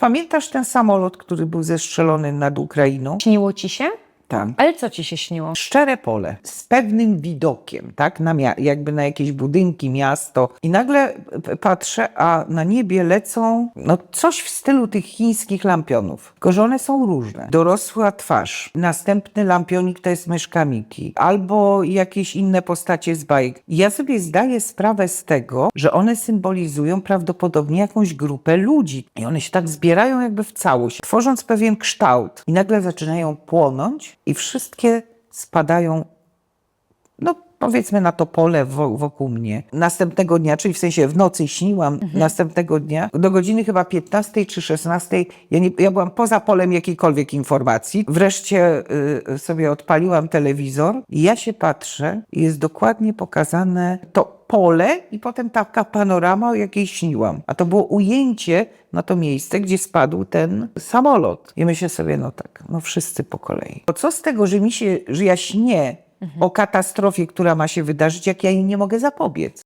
Pamiętasz ten samolot, który był zestrzelony nad Ukrainą? Śniło ci się? Tak. Ale co ci się śniło? Szczere pole z pewnym widokiem, tak, na jakby na jakieś budynki, miasto. I nagle patrzę, a na niebie lecą no, coś w stylu tych chińskich lampionów. Tylko, że one są różne. Dorosła twarz. Następny lampionik to jest myszka Miki. Albo jakieś inne postacie z bajek. I ja sobie zdaję sprawę z tego, że one symbolizują prawdopodobnie jakąś grupę ludzi. I one się tak zbierają jakby w całość, tworząc pewien kształt. I nagle zaczynają płonąć i wszystkie spadają no powiedzmy na to pole wo- wokół mnie. Następnego dnia, czyli w sensie w nocy śniłam, następnego dnia, do godziny chyba 15 czy 16, ja, nie, ja byłam poza polem jakiejkolwiek informacji. Wreszcie y, sobie odpaliłam telewizor i ja się patrzę i jest dokładnie pokazane to pole i potem taka panorama, o jakiej śniłam. A to było ujęcie na to miejsce, gdzie spadł ten samolot. I myślę sobie, no tak, no wszyscy po kolei. Bo co z tego, że mi się, że ja śnię o katastrofie, która ma się wydarzyć, jak ja jej nie mogę zapobiec?